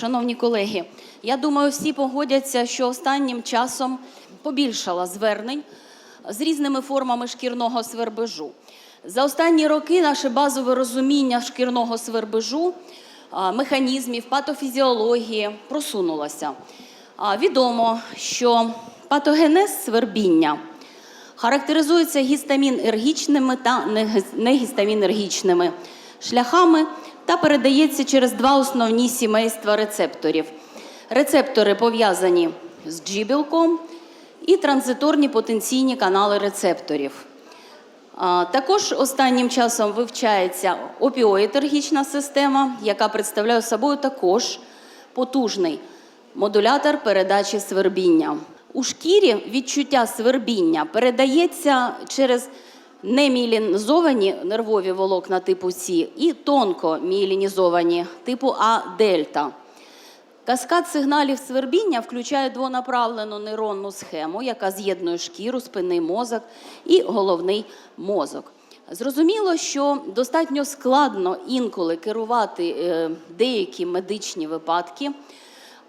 Шановні колеги, я думаю, всі погодяться, що останнім часом побільшало звернень з різними формами шкірного свербежу. За останні роки наше базове розуміння шкірного свербежу, механізмів, патофізіології просунулося. Відомо, що патогенез свербіння характеризується гістамінергічними та негістамінергічними шляхами та передається через два основні сімейства рецепторів. Рецептори пов'язані з G-білком і транзиторні потенційні канали рецепторів. Також останнім часом вивчається опіоїдергічна система, яка представляє собою також потужний модулятор передачі свербіння. У шкірі відчуття свербіння передається через неміелінізовані нервові волокна типу С і тонко міелінізовані типу А дельта. Каскад сигналів свербіння включає двонаправлену нейронну схему, яка з'єднує шкіру, спинний мозок і головний мозок. Зрозуміло, що достатньо складно інколи керувати е, деякі медичні випадки.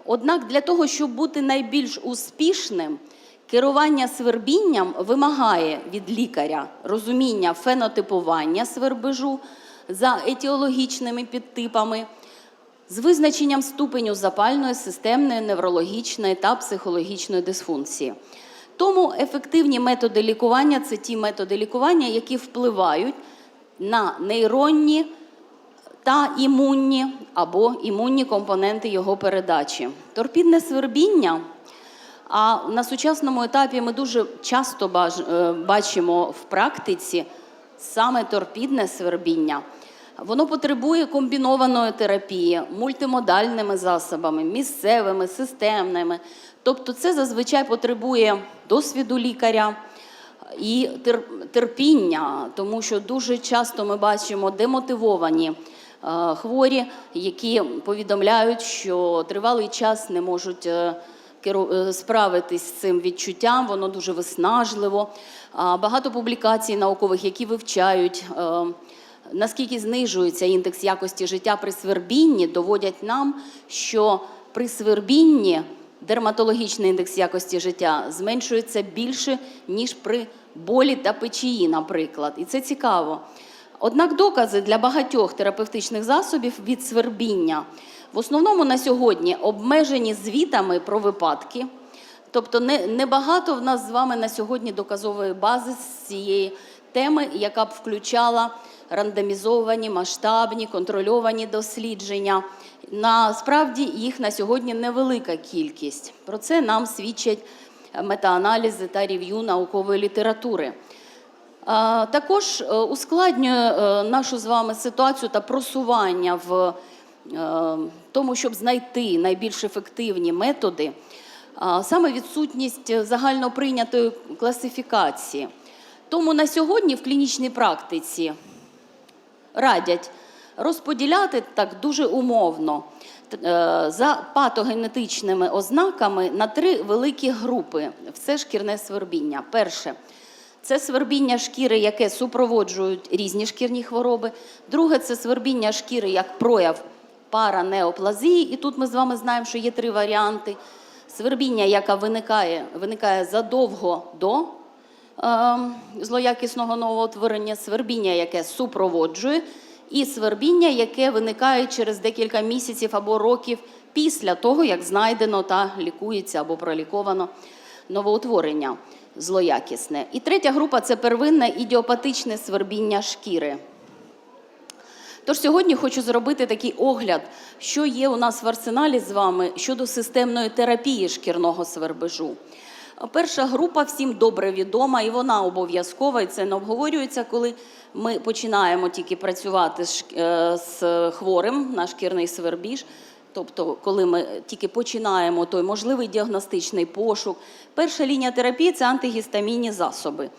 Однак для того, щоб бути найбільш успішним, керування свербінням вимагає від лікаря розуміння фенотипування свербежу за етіологічними підтипами, з визначенням ступеню запальної, системної, неврологічної та психологічної дисфункції. Тому ефективні методи лікування це ті методи лікування, які впливають на нейронні та імунні або імунні компоненти його передачі. Торпідне свербіння. А на сучасному етапі ми дуже часто е, бачимо в практиці саме торпідне свербіння. Воно потребує комбінованої терапії мультимодальними засобами, місцевими, системними. Тобто, це зазвичай потребує досвіду лікаря і терпіння, тому що дуже часто ми бачимо демотивовані е, хворі, які повідомляють, що тривалий час не можуть е, справитись з цим відчуттям, воно дуже виснажливо. Багато публікацій наукових, які вивчають. е, Наскільки знижується індекс якості життя при свербінні, доводять нам, що при свербінні дерматологічний індекс якості життя зменшується більше, ніж при болі та печії, наприклад. І це цікаво. Однак докази для багатьох терапевтичних засобів від свербіння в основному на сьогодні обмежені звітами про випадки. Тобто не- небагато в нас з вами на сьогодні доказової бази з цієї теми, яка б включала рандомізовані, масштабні, контрольовані дослідження. Насправді їх на сьогодні невелика кількість. Про це нам свідчать метааналізи та рев'ю наукової літератури. Також е, ускладнює е, нашу з вами ситуацію та просування в тому, щоб знайти найбільш ефективні методи, саме відсутність загально прийнятої класифікації. Тому на сьогодні в клінічній практиці радять розподіляти так дуже умовно е, за патогенетичними ознаками на три великі групи. Все шкірне свербіння. Перше це свербіння шкіри, яке супроводжують різні шкірні хвороби. Друге це свербіння шкіри як прояв паранеоплазії. І тут ми з вами знаємо, що є три варіанти. Свербіння, яка виникає, виникає задовго до е, злоякісного новоутворення, свербіння, яке супроводжує, і свербіння, яке виникає через декілька місяців або років після того, як знайдено та лікується або проліковано новоутворення злоякісне. І третя група це первинне ідіопатичне свербіння шкіри. Тож сьогодні хочу зробити такий огляд, що є у нас в арсеналі з вами щодо системної терапії шкірного свербежу. Перша група всім добре відома, і вона обов'язкова, і це не обговорюється, коли ми починаємо тільки працювати з, е, хворим на шкірний свербіж. Тобто, коли ми тільки починаємо той можливий діагностичний пошук. Перша лінія терапії це антигістамінні засоби.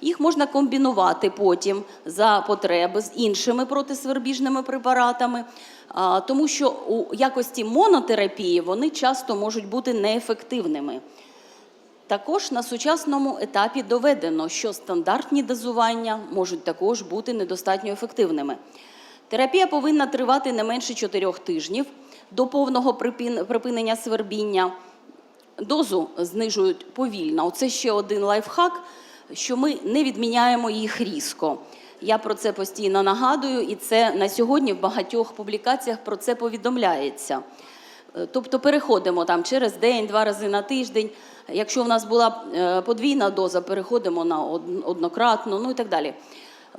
Їх можна комбінувати потім за потреби з іншими протисвербіжними препаратами, тому що у якості монотерапії вони часто можуть бути неефективними. Також на сучасному етапі доведено, що стандартні дозування можуть також бути недостатньо ефективними. Терапія повинна тривати не менше 4 тижнів. до повного припинення свербіння. Дозу знижують повільно. Оце ще один лайфхак, що ми не відміняємо їх різко. Я про це постійно нагадую, і це на сьогодні в багатьох публікаціях про це повідомляється. Е, Тобто переходимо там через день, два рази на тиждень. Якщо в нас була е, подвійна доза, переходимо на од- однократну, ну і так далі.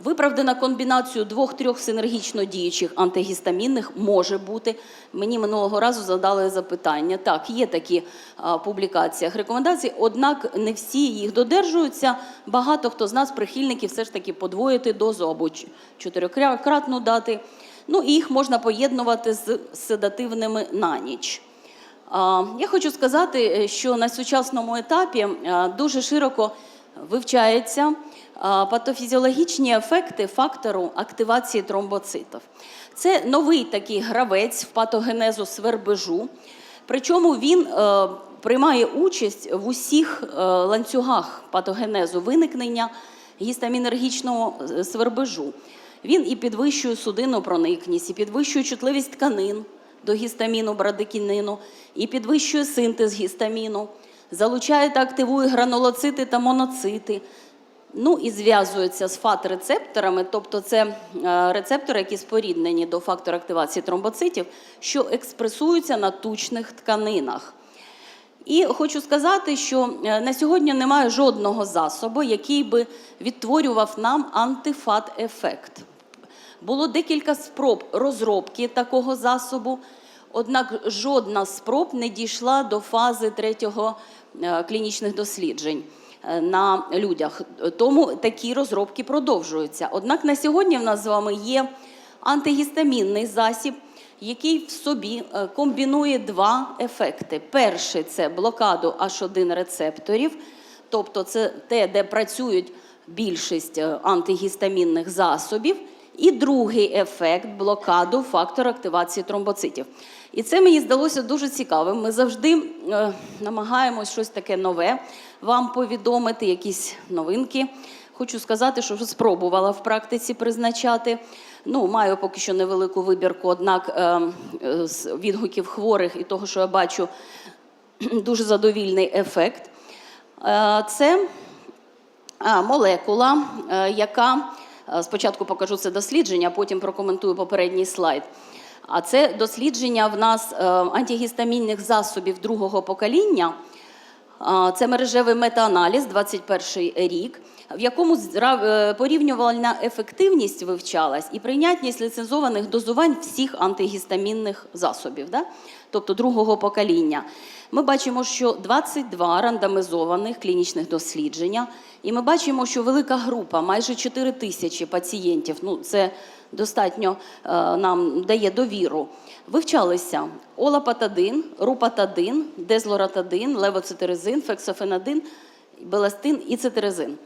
Виправдана комбінацію двох-трьох синергічно діючих антигістамінних може бути. Мені минулого разу задали запитання. Так, є такі а, публікаціях рекомендацій, однак не всі їх додержуються. Багато хто з нас, прихильників, все ж таки подвоїти дозу або чотирикратну дати. Ну і їх можна поєднувати з седативними на ніч. А, Я хочу сказати, е, що на сучасному етапі е, дуже широко вивчаються а, патофізіологічні ефекти фактору активації тромбоцитів. Це новий такий гравець в патогенезу свербежу. Причому він е, приймає участь в усіх е, ланцюгах патогенезу виникнення гістамінергічного е, свербежу. Він і підвищує судинну проникність, і підвищує чутливість тканин до гістаміну, брадикінину, і підвищує синтез гістаміну, залучає та активує гранулоцити та моноцити. Ну і зв'язується з ФАТ-рецепторами, тобто це е, рецептори, які споріднені до фактора активації тромбоцитів, що експресуються на тучних тканинах. І хочу сказати, що е, на сьогодні немає жодного засобу, який би відтворював нам антифат-ефект. Було декілька спроб розробки такого засобу, однак жодна спроб не дійшла до фази третього е, клінічних досліджень на людях. Тому такі розробки продовжуються. Однак на сьогодні в нас з вами є антигістамінний засіб, який в собі е, комбінує два ефекти. Перший це блокаду H1 рецепторів, тобто це те, де працюють більшість е, антигістамінних засобів. І другий ефект блокаду фактора активації тромбоцитів. І це мені здалося дуже цікавим. Ми завжди е, намагаємось щось таке нове вам повідомити, якісь новинки. Хочу сказати, що спробувала в практиці призначати. Ну, маю поки що невелику вибірку, однак е, е, з відгуків хворих і того, що я бачу, дуже задовільний ефект. Е, це молекула, е, яка спочатку покажу це дослідження, а потім прокоментую попередній слайд. А це дослідження в нас е, антигістамінних засобів другого покоління. Це мережевий метааналіз, 21 рік, в якому е, порівнювальна ефективність вивчалась і прийнятність ліцензованих дозувань всіх антигістамінних засобів, да? тобто другого покоління. Ми бачимо, що 22 рандомізованих клінічних дослідження, і ми бачимо, що велика група, майже 4 тисячі пацієнтів, ну це достатньо е, нам дає довіру. Вивчалися олапатадин, рупатадин, дезлоратадин, левоцитиризин, фексофенадин, беластин і цитиризин.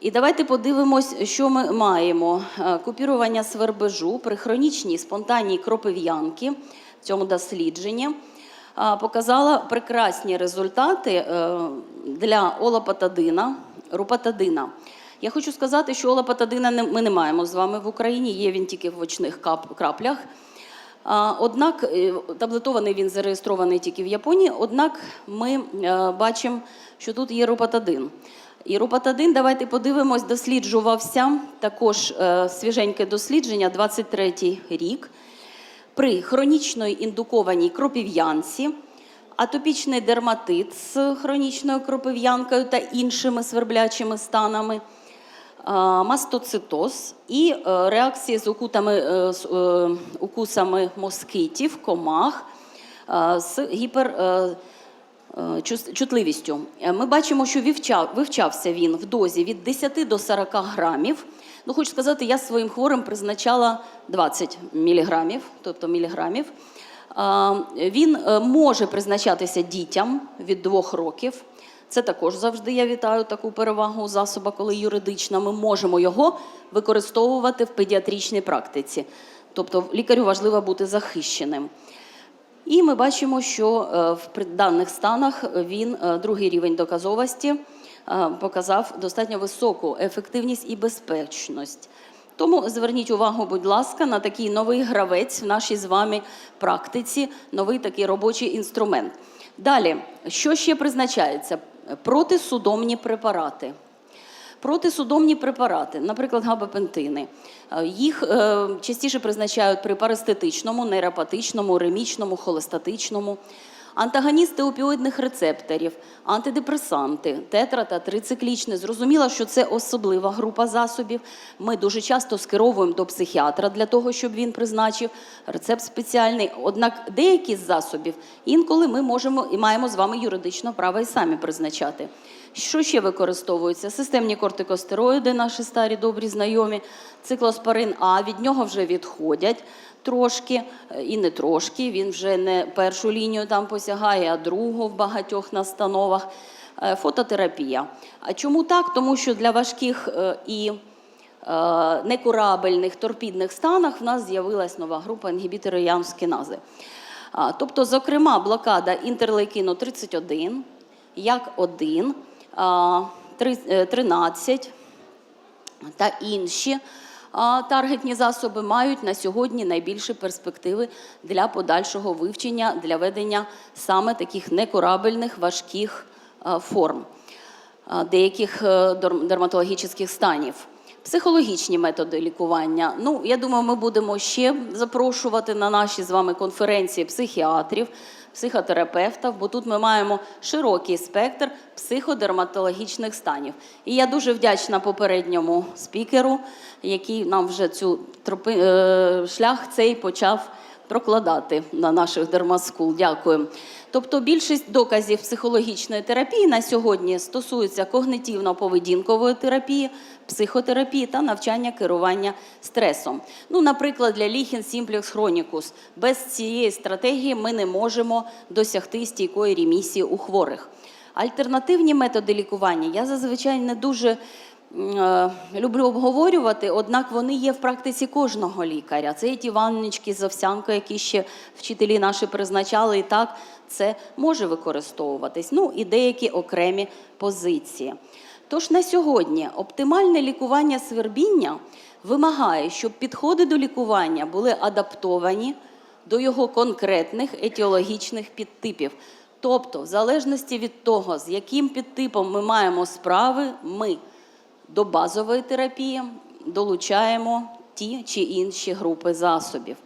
І давайте подивимось, що ми маємо. Е, Купірування свербежу при хронічній спонтанній кропив'янки в цьому дослідженні показала прекрасні результати е, для олапатадина, рупатадина. Я хочу сказати, що олапатадина ми не маємо з вами в Україні, є він тільки в очних краплях. Однак е, таблетований він зареєстрований тільки в Японії. Однак ми е, бачимо, що тут є рупатадин. І рупатадин, давайте подивимось, досліджувався також е, свіженьке дослідження, 23 рік. При хронічної індукованій кропив'янці, атопічний дерматит з хронічною кропив'янкою та іншими сверблячими станами, а, мастоцитоз і е, реакції з укутами, е, з е, укусами москитів, комах е, з гіпер. е, е, чутливістю. Е, Ми бачимо, що вивчав, вивчався він в дозі від 10 до 40 грамів. Ну, хочу сказати, я своїм хворим призначала 20 міліграмів, тобто міліграмів. Він е, може призначатися дітям від 2 років. Це також завжди я вітаю таку перевагу засоба, коли юридично ми можемо його використовувати в педіатричній практиці. Тобто лікарю важливо бути захищеним. І ми бачимо, що е, в даних станах він е, другий рівень доказовості е, показав достатньо високу ефективність і безпечність. Тому зверніть увагу, будь ласка, на такий новий гравець в нашій з вами практиці, новий такий робочий інструмент. Далі, що ще призначається? Протисудомні препарати. Протисудомні препарати, наприклад, габапентини. Е, Їх е, частіше призначають при парестетичному, нейропатичному, ремічному, холестатичному. Антагоністи опіоїдних рецепторів, антидепресанти, тетра та трициклічне. Зрозуміло, що це особлива група засобів. Ми дуже часто скеровуємо до психіатра для того, щоб він призначив рецепт спеціальний. Однак деякі з засобів інколи ми можемо і маємо з вами юридично право і самі призначати. Що ще використовується? Системні кортикостероїди, наші старі добрі знайомі, циклоспорин А, від нього вже відходять трошки е, і не трошки. Він вже не першу лінію там посягає, а другу в багатьох настановах. Е, Фототерапія. А чому так? Тому що для важких е, і некурабельних торпідних станах в нас з'явилась нова група інгібітори ямскінази. Тобто, зокрема, блокада інтерлейкіну 31, як 1, а, три- е, 13 та інші таргетні засоби мають на сьогодні найбільші перспективи для подальшого вивчення, для ведення саме таких некурабельних важких форм деяких е, дерматологічних станів. Психологічні методи лікування. Ну, я думаю, ми будемо ще запрошувати на наші з вами конференції психіатрів, психотерапевтів, бо тут ми маємо широкий спектр психодерматологічних станів. І я дуже вдячна попередньому спікеру, який нам вже цю тропи, е, шлях цей почав прокладати на наших дермаскул. Дякую. Тобто більшість доказів психологічної терапії на сьогодні стосуються когнитивно-поведінкової терапії, психотерапії та навчання керування стресом. Ну, наприклад, для ліхін Simplex Chronicus. Без цієї стратегії ми не можемо досягти стійкої ремісії у хворих. Альтернативні методи лікування я зазвичай не дуже люблю обговорювати, однак вони є в практиці кожного лікаря. Це є ті ваннички з овсянкою, які ще вчителі наші призначали, і так це може використовуватись. Ну і деякі окремі позиції. Тож на сьогодні оптимальне лікування свербіння вимагає, щоб підходи до лікування були адаптовані до його конкретних етіологічних підтипів. Тобто, в залежності від того, з яким підтипом ми маємо справи, ми до базової терапії долучаємо ті чи інші групи засобів.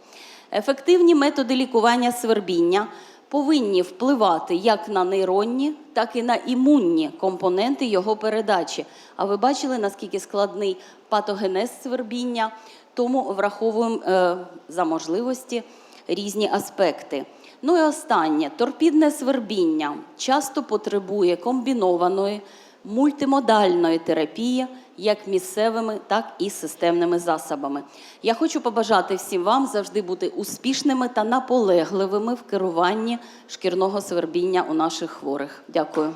Ефективні методи лікування свербіння повинні впливати як на нейронні, так і на імунні компоненти його передачі. А ви бачили, наскільки складний патогенез свербіння, тому враховуємо е, за можливості різні аспекти. Ну і останнє торпідне свербіння часто потребує комбінованої мультимодальної терапії як місцевими, так і системними засобами. Я хочу побажати всім вам завжди бути успішними та наполегливими в керуванні шкірного свербіння у наших хворих. Дякую.